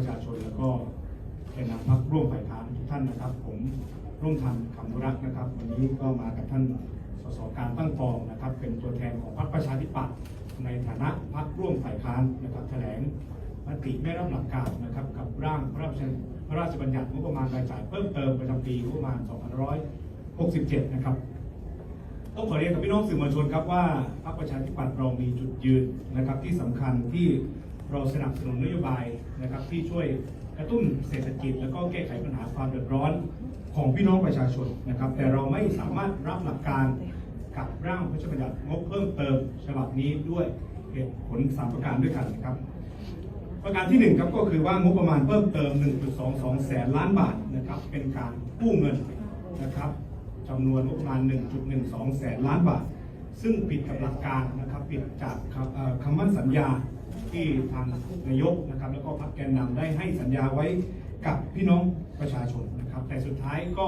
ประชาชน แล้วก็แกนนำพรรคร่วมฝ่ายค้านทุกท่านนะครับ ผมร่วมทันคำนุรักษ์นะครับ วันนี้ก็มากับท่านสสการตั้งฟองนะครับ เป็นตัวแทนของพรรคประชาธิปัตย์ในฐานะพรรคร่วมฝ่ายค้านนะครับแถลงมติไม่รับหลักการนะครับกับร่างพระราชพระราชบัญญัติงบประมาณรายจ่ายเพิ่มเติมประจำปีงบประมาณ 2567 นะครับต้องขอเรียนกับพี่น้องสื่อมวลชนครับว่าพรรคประชาธิปัตย์เรามีจุดยืนนะครับที่สำคัญที่ เราสนับสนุนนโยบายนะครับที่ช่วยกระตุ้นเศรษฐกิจ แล้วก็แก้ไขปัญหาความเดือดร้อนของพี่น้องประชาชนนะครับ แต่เราไม่สามารถรับหลักการกับร่างพระราชบัญญัติงบเพิ่มเติมฉบับนี้ด้วยเหตุผลสามประการด้วยกันนะครับ ประการที่หนึ่งครับก็คือว่างบประมาณเพิ่มเติม 1.22 แสนล้านบาทนะครับเป็นการกู้เงินนะครับจำนวนงบประมาณ 1.12 แสนล้านบาท ซึ่งผิดกับหลักการนะครับผิดจากคำมั่นสัญญา ที่ทางนายกนะครับแล้วก็พรรคแกนนำได้ให้สัญญาไว้กับพี่น้องประชาชนนะครับแต่สุดท้ายก็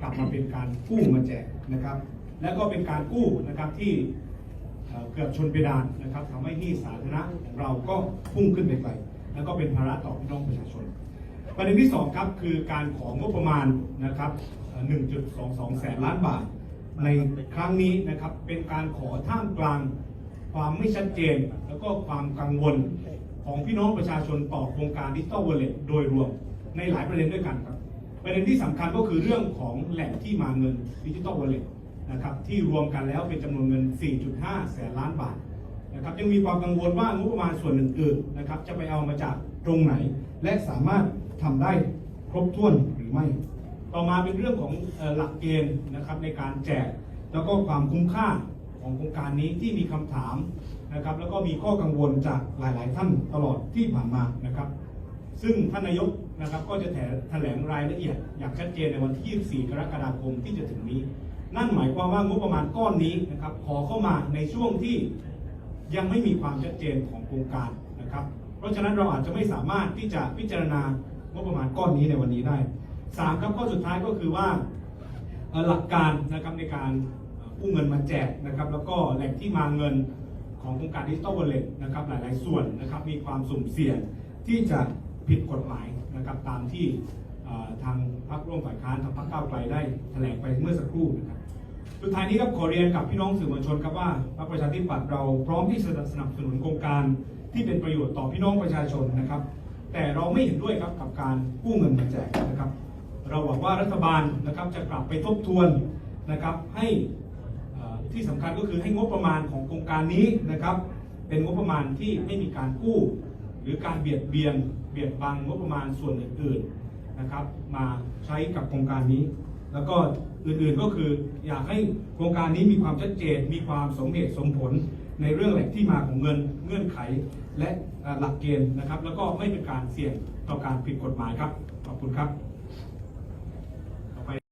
กลับมาเป็นการกู้มาแจกนะครับ และก็เป็นการกู้นะครับที่เกือบชนเพดานนะครับทำให้หนี้สาธารณะของเราก็พุ่งขึ้นไปไกลแล้วก็เป็นภาระต่อพี่น้องประชาชน ประเด็นที่สองครับคือการของงบประมาณนะครับเอ่อ1.22 แสนล้านบาท ในครั้งนี้นะครับเป็นการขอท่ามกลาง ความไม่ชัดเจน แล้วก็ความกังวลของพี่น้องประชาชนต่อโครงการดิจิ t a ลวอลเล็ตโดยรวมในหลายประเด็นด้วยกันครับ ประเด็นที่สำคัญก็คือเรื่องของแหล่งที่มาเงินดิจิ t a ลวอลเล็ตนะครับที่รวมกันแล้วเป็นจำนวนเงิน 4.5 แสนล้านบาทนะครับยังมีความกังวลว่างบประมาณส่วนอื่นๆนะครับจะไปเอามาจากตรงไหน และสามารถทำได้ครบถ้วนหรือไม่ ต่อมาเป็นเรื่องของหลักเกณฑ์นะครับในการแจกแล้วก็ความคุ้มค่า ของโครงการนี้ที่มีคำถามนะครับ แล้วก็มีข้อกังวลจากหลาย ๆ ท่านตลอดที่ผ่านมานะครับ ซึ่งท่านนายกนะครับก็จะแถลงรายละเอียดอย่างชัดเจนในวันที่ 24 กรกฎาคมที่จะถึงนี้ นั่นหมายความว่างบประมาณก้อนนี้นะครับขอเข้ามาในช่วงที่ยังไม่มีความชัดเจนของโครงการนะครับ เพราะฉะนั้นเราอาจจะไม่สามารถที่จะพิจารณางบประมาณก้อนนี้ในวันนี้ได้สามครับข้อสุดท้ายก็คือว่าหลักการนะครับในการ กู้เงินมาแจกนะครับแล้วก็แหล่งที่มาเงินของโครงการดิจิ t a ลวอลเล็ตนะครับหลาย ๆ ส่วนนะครับมีความสุ่มเสี่ยงที่จะผิดกฎหมายนะครับตามที่ทางพรรคร่วมฝ่ายค้านทางพรรคก้าวไกลได้แถลงไปเมื่อสักครู่นะครับสุดท้ายนี้ครับขอเรียนกับพี่น้องสื่อมวลชนครับว่าพรรคประชาธิปัตย์เราพร้อมที่จะสนับสนุนโครงการที่เป็นประโยชน์ต่อพี่น้องประชาชนนะครับ แต่เราไม่เห็นด้วยครับกับการกู้เงินมาแจกนะครับ เราหวังว่ารัฐบาลนะครับจะกลับไปทบทวนนะครับให้ ที่สำคัญก็คือให้งบประมาณของโครงการนี้นะครับ เป็นงบประมาณที่ไม่มีการกู้ หรือการเบียดเบียนเบียดบังงบประมาณส่วนอื่นๆนะครับ มาใช้กับโครงการนี้ แล้วก็อื่นๆก็คืออยากให้โครงการนี้มีความชัดเจนมีความสมเหตุสมผลในเรื่องแหล่งที่มาของเงินเงื่อนไขและหลักเกณฑ์นะครับ แล้วก็ไม่เป็นการเสี่ยงต่อการผิดกฎหมายครับ ขอบคุณครับ